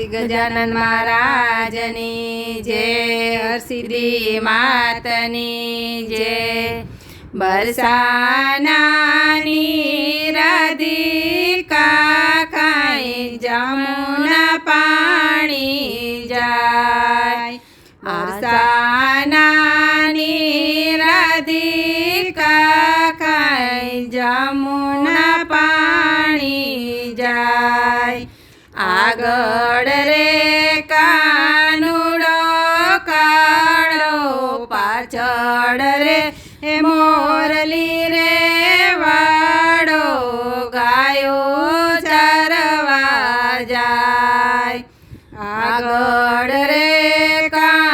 ભક્તિ ગજાનંદ મહારાજની જય હરસિદ્ધિ માતની જય બરસાનાની રાધિકા ખાઈ જમુના પાણી જાય આસાનાની રાધિકા ખાઈ જમુના પાણી જાય આગળ પાછળ રે એ મોરલી રે વાડો ગાયો ચરવા જાય. આગળ રે કાનુડો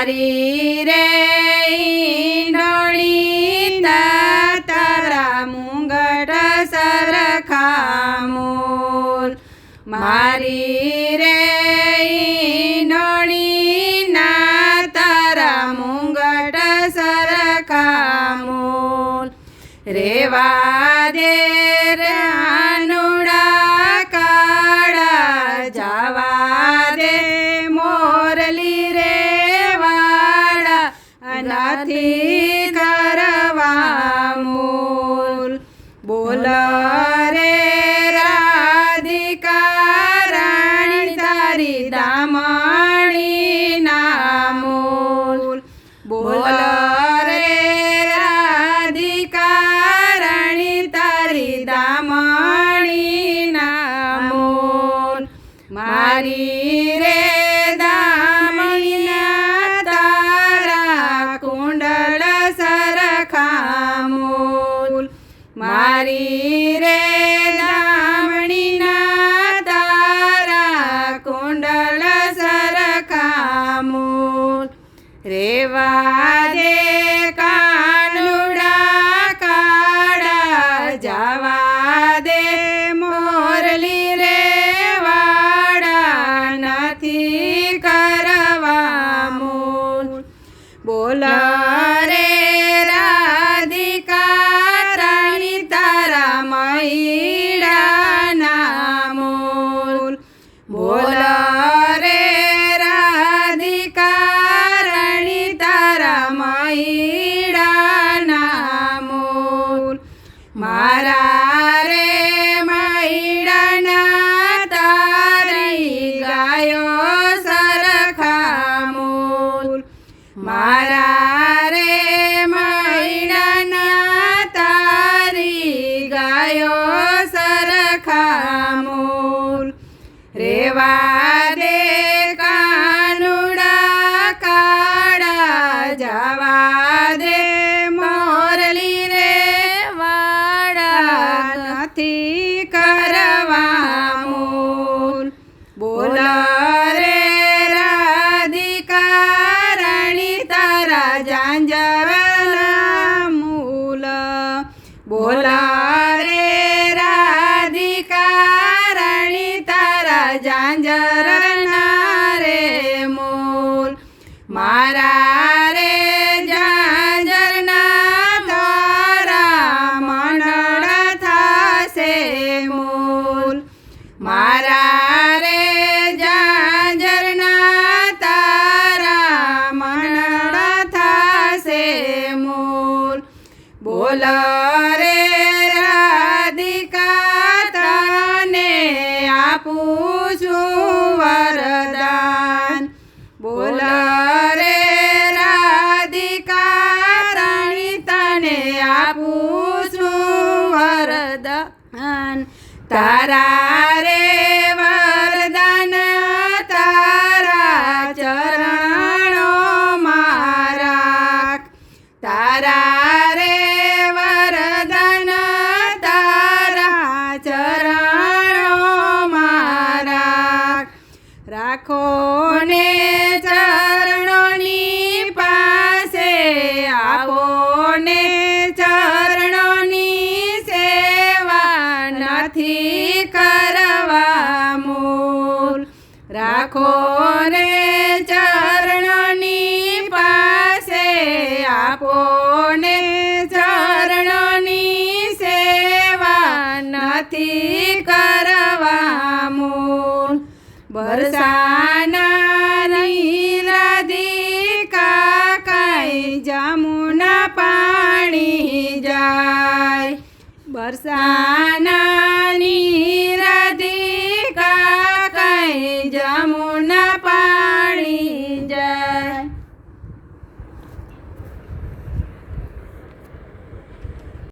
મારી રે તા તારા મુંગટ સરખામોલ મારી રે ઈંઢોણી ના તારા મુંગટ સરખામોલ રેવા દે નથી કરવા મૂલ બોલ રે રાધિકા રાણી તારી દામણી નામૂલ બોલ રે રાધિકા રાણી તારી દામણી નામૂલ મારી મારી રે નામણીના તારા કુંડલ સરખામૂલ રેવા મારા બોલ રે રાધિકા, રાણી તારા જાંજરના રે મોલ. મારા રે જાંજરના તારા મંડળ થાશે મૂલ. મારા તારા રે વરદાન તારા ચરણો મારા તારા રે વરદાન તારા ચરણો મારા રાખો. ને સેવા નથી કરવા મૂલ રાખો ને ચરણોની પાસે આપો ને ચરણોની સેવા નથી કરવા મૂલ બરસાનાની રાધિકા કાંઈ જમુના પાણી જાય બરસા